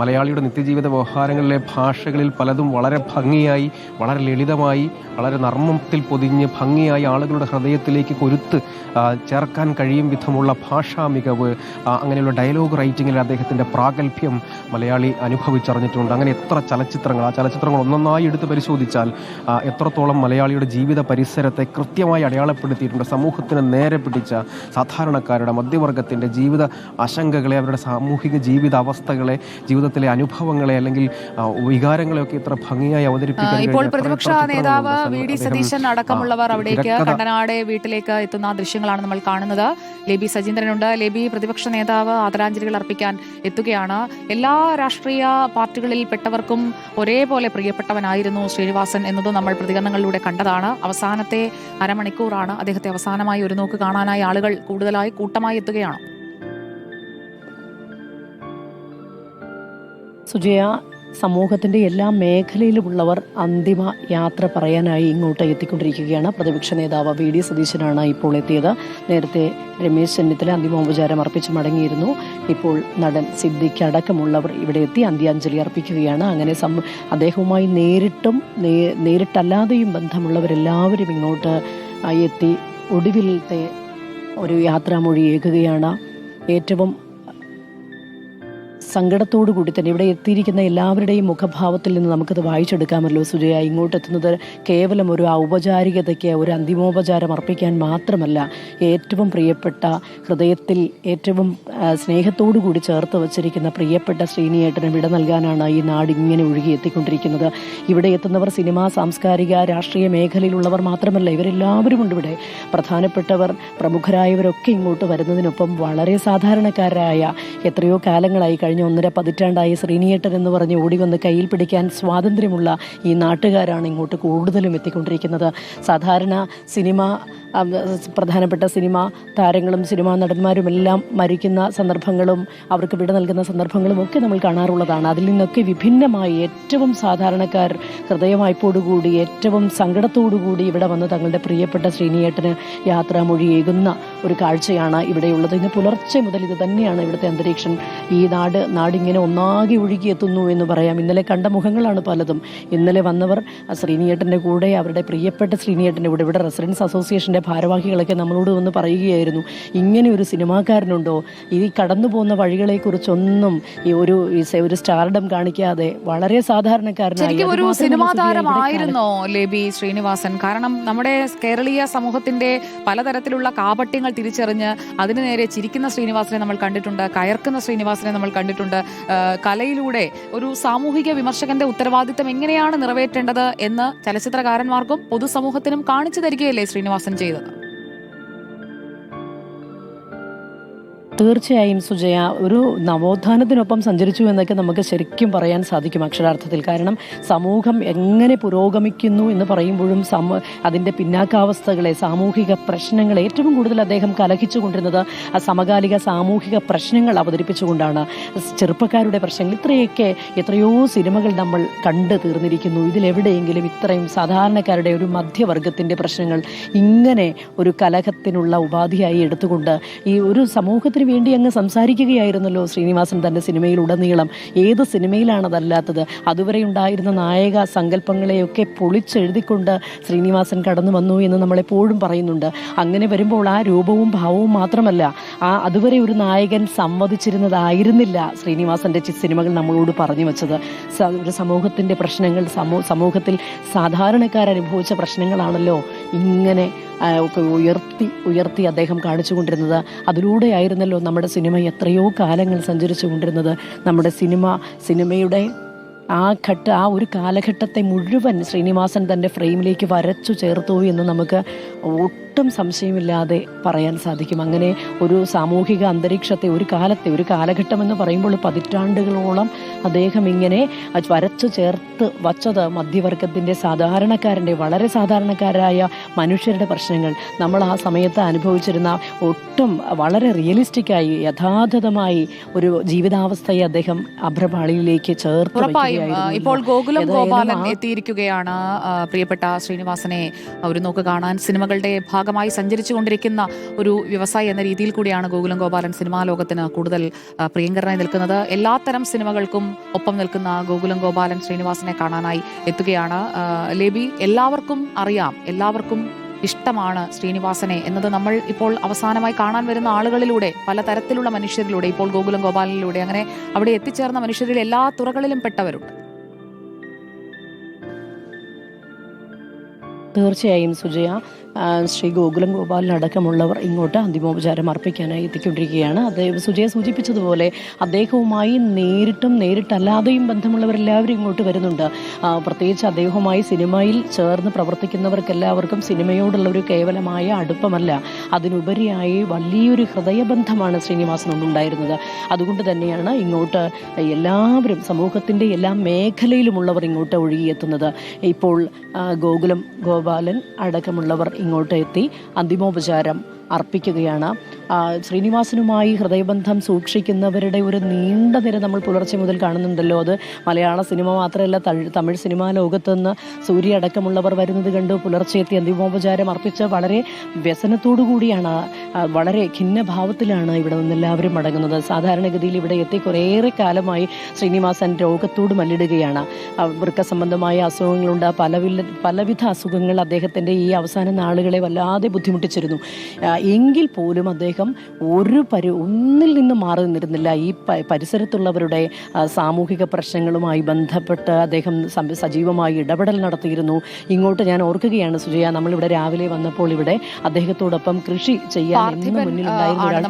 മലയാളിയുടെ നിത്യജീവിത വ്യവഹാരങ്ങളിലെ ഭാഷകളിൽ പലതും വളരെ ഭംഗിയായി വളരെ ലളിതമായി വളരെ നർമ്മത്തിൽ പൊതിഞ്ഞ് ഭംഗിയായി ആളുകളുടെ ഹൃദയത്തിലേക്ക് കൊരുത്ത് ചേർക്കാൻ കഴിയും വിധമുള്ള ഭാഷാ മികവ് അങ്ങനെയുള്ള ഡയലോഗ് റൈറ്റിങ്ങിൽ അദ്ദേഹത്തിന്റെ പ്രാഗൽഭ്യം മലയാളി അനുഭവിച്ചറിഞ്ഞിട്ടുണ്ട്. അങ്ങനെ എത്ര ചലച്ചിത്രങ്ങൾ ആ ചലച്ചിത്രങ്ങൾ ഒന്നൊന്നായി എടുത്ത് പരിശോധിച്ചാൽ എത്രത്തോളം മലയാളിയുടെ ജീവിത പരിസരത്തെ കൃത്യമായി അടയാളപ്പെടുത്തിയിട്ടുണ്ട്. സമൂഹത്തിന് നേരെ പിടിച്ച സാധാരണക്കാരുടെ മധ്യവർഗത്തിന്റെ ജീവിത ആശങ്കകളെ അവരുടെ സാമൂഹിക ജീവിത അവസ്ഥകളെ ജീവിതത്തിലെ അനുഭവങ്ങളെ അല്ലെങ്കിൽ വികാരങ്ങളെയൊക്കെ ഇത്ര ഭംഗിയായി അവതരിപ്പിക്കാൻ ഇപ്പോൾ പ്രതിപക്ഷ നേതാവ് വി. ഡി. സതീശൻ അടക്കമുള്ളവർ അവിടേക്ക് കണ്ടനാട് വീട്ടിലേക്ക് എത്തുന്ന ദൃശ്യങ്ങളാണ് നമ്മൾ കാണുന്നത്. ലേബി സജീന്ദ്രനുണ്ട്. ലേബി പ്രതിപക്ഷ നേതാവ് ആദരാഞ്ജലികൾ അർപ്പിക്കാൻ എത്തുകയാണ്. എല്ലാ രാഷ്ട്രീയ പാർട്ടികളിൽ പെട്ടവർക്കും ഒരേപോലെ പ്രിയപ്പെട്ടവനായിരുന്നു ശ്രീനിവാസൻ എന്നതും നമ്മൾ പ്രതികരണങ്ങളിലൂടെ കണ്ടതാണ്. അവസാനത്തെ അരമണിക്കൂറാണ് അദ്ദേഹത്തെ അവസാനമായി ഒരു നോക്ക് കാണാനായി ആളുകൾ കൂടുതലായി കൂട്ടമായി എത്തുകയാണ്. സുജയ സമൂഹത്തിന്റെ എല്ലാ മേഖലയിലുമുള്ളവർ അന്തിമ യാത്ര പറയാനായി ഇങ്ങോട്ട് എത്തിക്കൊണ്ടിരിക്കുകയാണ്. പ്രതിപക്ഷ നേതാവ് വി. ഡി. സതീശനാണ് ഇപ്പോൾ എത്തിയത്. നേരത്തെ രമേശ് ചെന്നിത്തല അന്തിമോപചാരം അർപ്പിച്ച് മടങ്ങിയിരുന്നു. ഇപ്പോൾ നടൻ സിദ്ദിഖ് അടക്കമുള്ളവർ ഇവിടെ എത്തി അന്ത്യാഞ്ജലി അർപ്പിക്കുകയാണ്. അങ്ങനെ അദ്ദേഹവുമായി നേരിട്ടും നേരിട്ടല്ലാതെയും ബന്ധമുള്ളവരെല്ലാവരും ഇങ്ങോട്ട് എത്തി ഒടുവിലത്തെ ഒരു യാത്രാമൊഴി ഏകുകയാണ് ഏറ്റവും സങ്കടത്തോടു കൂടി തന്നെ ഇവിടെ എത്തിയിരിക്കുന്ന എല്ലാവരുടെയും മുഖഭാവത്തിൽ നിന്ന് നമുക്കത് വായിച്ചെടുക്കാമല്ലോ. സുജയ ഇങ്ങോട്ടെത്തുന്നത് കേവലം ഒരു ഔപചാരികതയ്ക്ക് ഒരു അന്തിമോപചാരം അർപ്പിക്കാൻ മാത്രമല്ല ഏറ്റവും പ്രിയപ്പെട്ട ഹൃദയത്തിൽ ഏറ്റവും സ്നേഹത്തോടു കൂടി ചേർത്ത് വച്ചിരിക്കുന്ന പ്രിയപ്പെട്ട ശ്രീനിയേട്ടനും വിട നൽകാനാണ് ഈ നാട് ഇങ്ങനെ ഒഴുകി എത്തിക്കൊണ്ടിരിക്കുന്നത്. ഇവിടെ എത്തുന്നവർ സിനിമാ സാംസ്കാരിക രാഷ്ട്രീയ മേഖലയിലുള്ളവർ മാത്രമല്ല ഇവരെല്ലാവരും ഉണ്ട് ഇവിടെ. പ്രധാനപ്പെട്ടവർ പ്രമുഖരായവരൊക്കെ ഇങ്ങോട്ട് വരുന്നതിനൊപ്പം വളരെ സാധാരണക്കാരായ എത്രയോ കാലങ്ങളായി കഴിഞ്ഞ ഒന്നര പതിറ്റാണ്ടായി ശ്രീനിയേട്ടൻ എന്ന് പറഞ്ഞ് ഓടി വന്ന് കയ്യിൽ പിടിക്കാൻ സ്വാതന്ത്ര്യമുള്ള ഈ നാട്ടുകാരാണ് ഇങ്ങോട്ട് കൂടുതലും എത്തിക്കൊണ്ടിരിക്കുന്നത്. സാധാരണ സിനിമ പ്രധാനപ്പെട്ട സിനിമ താരങ്ങളും സിനിമാ നടന്മാരും എല്ലാം മരിക്കുന്ന സന്ദർഭങ്ങളും അവർക്ക് വിട നൽകുന്ന സന്ദർഭങ്ങളും ഒക്കെ നമ്മൾ കാണാറുള്ളതാണ്. അതിൽ നിന്നൊക്കെ വിഭിന്നമായി ഏറ്റവും സാധാരണക്കാർ ഹൃദയവായ്പോടുകൂടി ഏറ്റവും സങ്കടത്തോടുകൂടി ഇവിടെ വന്ന് തങ്ങളുടെ പ്രിയപ്പെട്ട ശ്രീനിയേട്ടന് യാത്രാമൊഴിയേകുന്ന ഒരു കാഴ്ചയാണ് ഇവിടെയുള്ളത്. ഇന്ന് പുലർച്ചെ മുതൽ ഇത് തന്നെയാണ് ഇവിടുത്തെ അന്തരീക്ഷം. ഈ നാട് നാടിങ്ങനെ ഒന്നാകെ ഒഴുകിയെത്തുന്നു എന്ന് പറയാം. ഇന്നലെ കണ്ട മുഖങ്ങളാണ് പലതും. ഇന്നലെ വന്നവർ ശ്രീനിയേട്ടന്റെ കൂടെ അവരുടെ പ്രിയപ്പെട്ട ശ്രീനിയേട്ടന്റെ കൂടെ ഇവിടെ റെസിഡൻസ് അസോസിയേഷന്റെ ഭാരവാഹികളൊക്കെ നമ്മളോട് വന്ന് പറയുകയായിരുന്നു. ഇങ്ങനെ ഒരു സിനിമാക്കാരനുണ്ടോ? ഈ കടന്നു പോകുന്ന വഴികളെക്കുറിച്ചൊന്നും ഈ ഒരു ഒരു സ്റ്റാർഡം കാണിക്കാതെ വളരെ സാധാരണക്കാരനായി ഒരു സിനിമാ താരമായിരുന്നോ ലേബി ശ്രീനിവാസൻ? കാരണം നമ്മുടെ കേരളീയ സമൂഹത്തിന്റെ പലതരത്തിലുള്ള കാപട്യങ്ങൾ തിരിച്ചറിഞ്ഞ് അതിനു നേരെ ചിരിക്കുന്ന ശ്രീനിവാസനെ നമ്മൾ കണ്ടിട്ടുണ്ട് കയർക്കുന്ന ശ്രീനിവാസനെ നമ്മൾ കണ്ടിട്ടുണ്ട്. കലയിലൂടെ ഒരു സാമൂഹിക വിമർശകന്റെ ഉത്തരവാദിത്തം എങ്ങനെയാണ് നിറവേറ്റേണ്ടത് എന്ന് ചലച്ചിത്രകാരന്മാർക്കും പൊതുസമൂഹത്തിനും കാണിച്ചു തരികയല്ലേ ശ്രീനിവാസൻ ചെയ്തത് തീർച്ചയായും സുജയ ഒരു നവോത്ഥാനത്തിനൊപ്പം സഞ്ചരിച്ചു എന്നൊക്കെ നമുക്ക് ശരിക്കും പറയാൻ സാധിക്കും അക്ഷരാർത്ഥത്തിൽ. കാരണം സമൂഹം എങ്ങനെ പുരോഗമിക്കുന്നു എന്ന് പറയുമ്പോഴും സമ അതിന്റെ പിന്നാക്കാവസ്ഥകളെ സാമൂഹിക പ്രശ്നങ്ങളെ ഏറ്റവും കൂടുതൽ അദ്ദേഹം കലഹിച്ചുകൊണ്ടിരുന്നത് ആ സമകാലിക സാമൂഹിക പ്രശ്നങ്ങൾ അവതരിപ്പിച്ചുകൊണ്ടാണ്. ചെറുപ്പക്കാരുടെ പ്രശ്നങ്ങൾ ഇത്രയൊക്കെ എത്രയോ സിനിമകൾ നമ്മൾ കണ്ടു തീർന്നിരിക്കുന്നു. ഇതിലെവിടെയെങ്കിലും ഇത്രയും സാധാരണക്കാരുടെ ഒരു മധ്യവർഗത്തിന്റെ പ്രശ്നങ്ങൾ ഇങ്ങനെ ഒരു കലഹത്തിനുള്ള ഉപാധിയായി എടുത്തുകൊണ്ട് ഈ ഒരു സമൂഹത്തിന് വേണ്ടി അങ്ങ് സംസാരിക്കുകയായിരുന്നല്ലോ ശ്രീനിവാസൻ തന്റെ സിനിമയിൽ ഉടനീളം. ഏത് സിനിമയിലാണ് അതല്ലാത്തത് അതുവരെ ഉണ്ടായിരുന്ന നായക സങ്കല്പങ്ങളെയൊക്കെ പൊളിച്ചെഴുതിക്കൊണ്ട് ശ്രീനിവാസൻ കടന്നു വന്നു എന്ന് നമ്മളെപ്പോഴും പറയുന്നുണ്ട്. അങ്ങനെ വരുമ്പോൾ ആ രൂപവും ഭാവവും മാത്രമല്ല ആ അതുവരെ ഒരു നായകൻ സംവദിച്ചിരുന്നതായിരുന്നില്ല ശ്രീനിവാസന്റെ ചി- സിനിമകൾ നമ്മളോട് പറഞ്ഞു വെച്ചത്. ഒരു സമൂഹത്തിന്റെ പ്രശ്നങ്ങൾ സമൂഹത്തിൽ സാധാരണക്കാർ അനുഭവിച്ച പ്രശ്നങ്ങളാണല്ലോ ഇങ്ങനെ ഉയർത്തി ഉയർത്തി അദ്ദേഹം കാണിച്ചുകൊണ്ടിരുന്നത്. അതിലൂടെയായിരുന്നല്ലോ നമ്മുടെ സിനിമ എത്രയോ കാലങ്ങൾ സഞ്ചരിച്ചു കൊണ്ടിരുന്നത് നമ്മുടെ സിനിമ സിനിമയുടെ ആ ഘട്ട ആ ഒരു കാലഘട്ടത്തെ മുഴുവൻ ശ്രീനിവാസൻ തന്റെ ഫ്രെയിമിലേക്ക് വരച്ചു ചേർത്തു എന്ന് നമുക്ക് ഒട്ടും സംശയമില്ലാതെ പറയാൻ സാധിക്കും. അങ്ങനെ ഒരു സാമൂഹിക അന്തരീക്ഷത്തെ ഒരു കാലത്തെ ഒരു കാലഘട്ടം എന്ന് പറയുമ്പോൾ പതിറ്റാണ്ടുകളോളം അദ്ദേഹം ഇങ്ങനെ വരച്ചു ചേർത്ത് വച്ചത് മധ്യവർഗത്തിന്റെ സാധാരണക്കാരന്റെ വളരെ സാധാരണക്കാരായ മനുഷ്യരുടെ പ്രശ്നങ്ങൾ. നമ്മൾ ആ സമയത്ത് അനുഭവിച്ചിരുന്ന ഒട്ടും വളരെ റിയലിസ്റ്റിക്കായി യഥാർത്ഥമായി ഒരു ജീവിതാവസ്ഥയെ അദ്ദേഹം അഭ്രപാളിയിലേക്ക് ചേർത്ത് ഇപ്പോൾ ഗോകുലം ഗോപാലൻ എത്തിയിരിക്കുകയാണ് പ്രിയപ്പെട്ട ശ്രീനിവാസനെ ഒരു നോക്ക് കാണാൻ സിനിമകളുടെ ഭാഗമായി സഞ്ചരിച്ചു കൊണ്ടിരിക്കുന്ന ഒരു വ്യവസായി എന്ന രീതിയിൽ കൂടിയാണ് ഗോകുലം ഗോപാലൻ സിനിമാ ലോകത്തിന് കൂടുതൽ പ്രിയങ്കരനായി നിൽക്കുന്നത്. എല്ലാത്തരം സിനിമകൾക്കും ഒപ്പം നിൽക്കുന്ന ഗോകുലം ഗോപാലൻ ശ്രീനിവാസനെ കാണാനായി എത്തുകയാണ്. ലേബി എല്ലാവർക്കും അറിയാം എല്ലാവർക്കും ഇഷ്ടമാണ് ശ്രീനിവാസനെ എന്നത് നമ്മൾ ഇപ്പോൾ അവസാനമായി കാണാൻ വരുന്ന ആളുകളിലൂടെ പല തരത്തിലുള്ള മനുഷ്യരിലൂടെ ഇപ്പോൾ ഗോകുലം ഗോപാലനിലൂടെ അങ്ങനെ അവിടെ എത്തിച്ചേർന്ന മനുഷ്യരിൽ എല്ലാ തുറകളിലും പെട്ടവരുണ്ട്. തീർച്ചയായും സുജയ ശ്രീ ഗോകുലം ഗോപാലൻ അടക്കമുള്ളവർ ഇങ്ങോട്ട് അന്തിമോപചാരം അർപ്പിക്കാനായി എത്തിക്കൊണ്ടിരിക്കുകയാണ്. അദ്ദേഹം സുജയ സൂചിപ്പിച്ചതുപോലെ അദ്ദേഹവുമായി നേരിട്ടും നേരിട്ടല്ലാതെയും ബന്ധമുള്ളവരെല്ലാവരും ഇങ്ങോട്ട് വരുന്നുണ്ട്. പ്രത്യേകിച്ച് അദ്ദേഹവുമായി സിനിമയിൽ ചേർന്ന് പ്രവർത്തിക്കുന്നവർക്കെല്ലാവർക്കും സിനിമയോടുള്ള ഒരു കേവലമായ അടുപ്പമല്ല. അതിനുപരിയായി വലിയൊരു ഹൃദയബന്ധമാണ് ശ്രീനിവാസനോടുണ്ടായിരുന്നത് അതുകൊണ്ട് തന്നെയാണ് ഇങ്ങോട്ട് എല്ലാവരും സമൂഹത്തിന്റെ എല്ലാ മേഖലയിലുമുള്ളവർ ഇങ്ങോട്ട് ഒഴുകിയെത്തുന്നത്. ഇപ്പോൾ ഗോകുലം ഗോപാലൻ അടക്കമുള്ളവർ ഇങ്ങോട്ട് എത്തി അന്തിമോപചാരം അർപ്പിക്കുകയാണ്. ശ്രീനിവാസനുമായി ഹൃദയബന്ധം സൂക്ഷിക്കുന്നവരുടെ ഒരു നീണ്ട നിര നമ്മൾ പുലർച്ചെ മുതൽ കാണുന്നുണ്ടല്ലോ. അത് മലയാള സിനിമ മാത്രമല്ല തമിഴ് സിനിമാ ലോകത്തു നിന്ന് സൂര്യ അടക്കമുള്ളവർ വരുന്നത് കണ്ട് പുലർച്ചെ എത്തി അന്തിമോപചാരം അർപ്പിച്ച വളരെ വ്യസനത്തോടു കൂടിയാണ് വളരെ ഖിന്നഭാവത്തിലാണ് ഇവിടെ നിന്ന് എല്ലാവരും മടങ്ങുന്നത്. സാധാരണഗതിയിൽ ഇവിടെ എത്തി കുറേയേറെ കാലമായി ശ്രീനിവാസൻ രോഗത്തോട് മല്ലിടുകയാണ്. വൃക്ക സംബന്ധമായ അസുഖങ്ങളുണ്ട്. പലവില്ല പലവിധ അസുഖങ്ങൾ അദ്ദേഹത്തിന്റെ ഈ അവസാന നാളുകളെ വല്ലാതെ ബുദ്ധിമുട്ടിച്ചിരുന്നു. എങ്കിൽ പോലും അദ്ദേഹം ഒരു പരി ഒന്നിൽ നിന്ന് മാറി നിന്നിരുന്നില്ല. ഈ പരിസരത്തുള്ളവരുടെ സാമൂഹിക പ്രശ്നങ്ങളുമായി ബന്ധപ്പെട്ട് അദ്ദേഹം സജീവമായി ഇടപെടൽ നടത്തിയിരുന്നു. ഇങ്ങോട്ട് ഞാൻ ഓർക്കുകയാണ് സുജയ നമ്മളിവിടെ രാവിലെ വന്നപ്പോൾ ഇവിടെ അദ്ദേഹത്തോടൊപ്പം കൃഷി ചെയ്യാൻ ആണ് ഒരാൾ